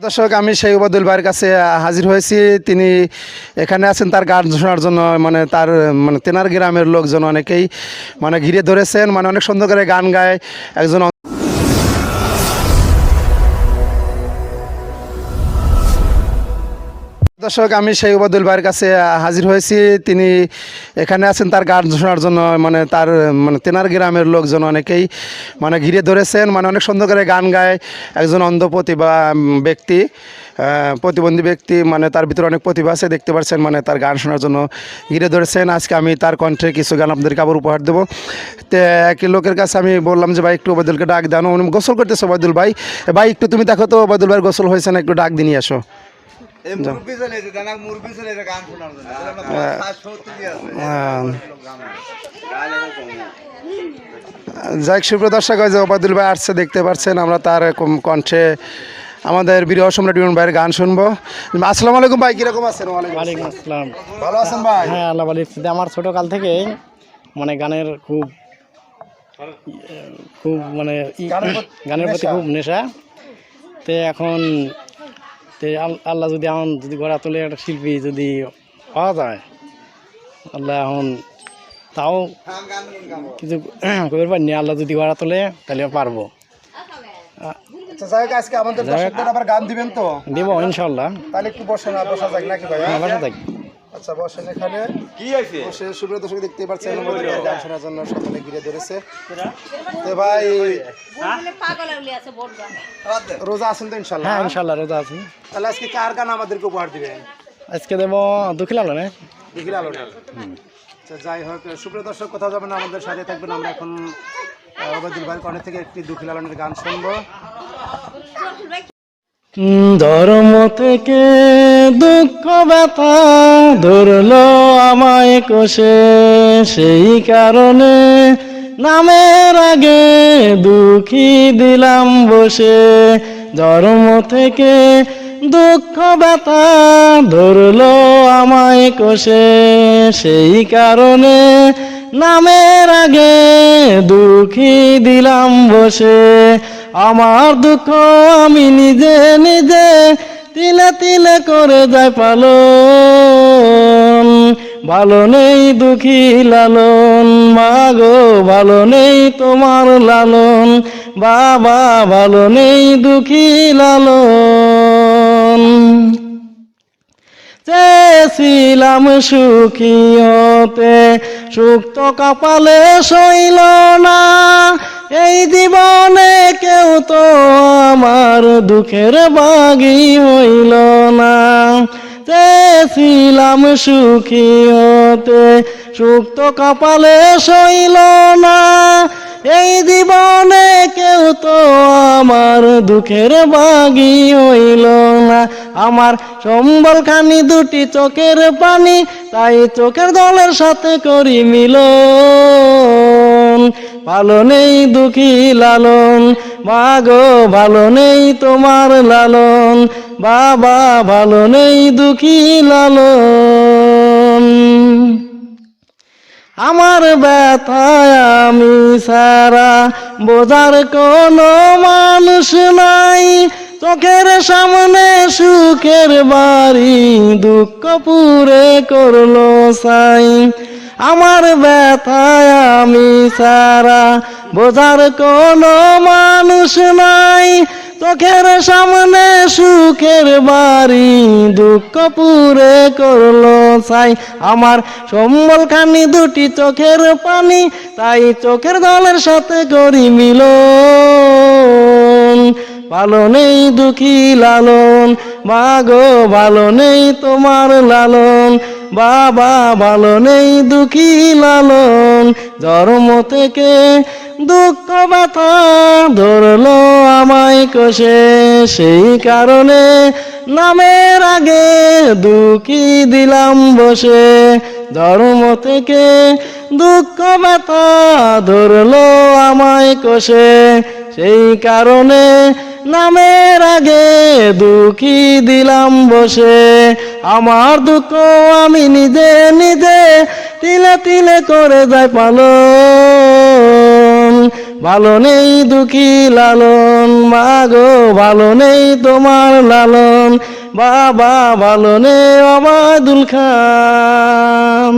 দর্শক, আমি সেই ওবায়দুল ভাইয়ের কাছে হাজির হয়েছি। তিনি এখানে আছেন, তার গান শোনার জন্য মানে তার মানে তেনার গ্রামের লোকজন অনেকেই মানে ঘিরে ধরেছেন মানে অনেক সুন্দর করে গান গায়। একজন দর্শক, আমি শেখ ওবায়দুল ভাইয়ের কাছে হাজির হয়েছি। তিনি এখানে আছেন, তার গান শোনার জন্য মানে তার মানে তেনার গ্রামের লোকজন অনেকেই মানে ঘিরে ধরেছেন মানে অনেক সুন্দর করে গান গায় একজন অন্ধ প্রতিভা ব্যক্তি প্রতিবন্ধী ব্যক্তি মানে তার ভিতরে অনেক প্রতিভা আছে, দেখতে পাচ্ছেন মানে তার গান শোনার জন্য ঘিরে ধরেছেন। আজকে আমি তার কণ্ঠে কিছু গান আপনাদেরকে আবার উপহার দেবো। তো, এক লোকের কাছে আমি বললাম যে, ভাই, একটু ওবায়দুলকে ডাক দেন। গোসল করতেছে, ওবায়দুল ভাই। ভাই, একটু তুমি দেখো তো, ওবায়দুল ভাই গোসল হয়েছে না, একটু ডাক দিয়ে আসো। যাই হোক, সুপ্রিয় দর্শক ওই যে ওবায়দুল ভাই আসছে দেখতে পাচ্ছেন আমরা তার কণ্ঠে আমাদের বীর সম্রাট ইমন ভাইয়ের গান শুনব। আসসালামু আলাইকুম ভাই কীরকম আছেন? ওয়ালাইকুম আসসালাম। ভালো আছেন ভাই? হ্যাঁ আল্লাহ বলি আমার ছোটোকাল থেকে মানে গানের খুব খুব মানে গানের প্রতি। খুব নেশা। তে এখন তে আল্লাহ যদি এখন যদি গড়া তোলে একটা শিল্পী যদি পাওয়া যায় আল্লাহ এখন তাও। কিছু করতে পারিনি আল্লাহ যদি গড়া তোলে তাহলে পারব। আচ্ছা আজকে আমাদের আবার গান দিবেন তো? দিব ইনশাল্লাহ তাহলে একটু বসে না বসা যাক নাকি ভাই? বসা থাকি আচ্ছা বসেন এখানে। কি হয়েছে? বসে সুপ্রিয় দর্শক দেখতে পাচ্ছেন গান শোনার জন্য সকলে ঘিরে ধরেছে। তো ভাই আছে রোজা আছেন তো ইনশাল্লাহ হ্যাঁ ইনশাল্লাহ রোজা আছি। তাহলে আজকে কার গান আমাদেরকে উপহার দিবেন? আজকে দেবো দুঃখিলাম না? দেখি আলো আচ্ছা যাই হোক সুপ্রিয় দর্শক কোথাও যাবেন আমাদের সাথে থাকবেন। আমরা এখন আহ, ভাইয়ের কর্ণে থেকে একটি দুঃখী লালনের গান শুনব। ধর্ম থেকে দুঃখ, ব্যথা ধরলো আমায় কষে। সেই কারণে নামের আগে দুঃখী দিলাম বসে। ধর্ম থেকে দুঃখ, ব্যথা ধরলো আমায় কষে। সেই কারণে নামের আগে দুঃখী দিলাম বসে। আমার দুঃখ আমি নিজে নিজে তিলে তিলে করে যায় পালন। ভালো নেই দুঃখী লালন, মাগো ভালো নেই তোমার লালন। বাবা ভালো নেই দুঃখী লালন। চেয়েছিলাম সুখী হতে সুখ তো কপালে সইল না। এই জীবনে কেউ তো আমার দুঃখের বাগি হইল না। চেয়েছিলাম সুখী হতে সুখ তো কপালে সইল না। এই জীবনে কেউ তো আমার দুঃখের বাগি হইল না। আমার সম্বল খানি দুটি চোখের পানি, তাই চোখের দলের সাথে করি মিলন। ভালো নেই দুঃখী লালন, মাগো ভালো নেই তোমার লালন। বাবা, ভালো নেই দুঃখী লালন। আমার ব্যথায় আমি সারা বোঝার কোনো মানুষ নাই। চোখের সামনে সুখের বাড়ি দুঃখ পুরে করল সাই। আমার ব্যথায় আমি সারা বোঝার কোনো মানুষ নাই। চোখের সামনে সুখের বাড়ি, দুঃখ পুরে করল ছাই। আমার সম্বল খানি দুটি চোখের পানি, তাই চোখের দলের সাথে করি মিলন। ভালো নেই দুঃখী লালন, মাগো ভালো নেই তোমার লালন। বাবা ভালো নেই দুঃখী লালন, জন্ম থেকে দুঃখ ব্যথা ধরলো আমায় কষে সেই কারণে নামের আগে দুঃখী দিলাম বসে। ধর্ম থেকে দুঃখ ব্যথা ধরলো আমায় কষে সেই কারণে নামের আগে দুঃখী দিলাম বসে। আমার দুঃখ আমি নিজে নিজে তিলে তিলে করে যাই পালন ভালো নেই দুঃখী লালন মা গো ভালো নেই তোমার লালন, বাবা ভালো নেই অবাদুল খান।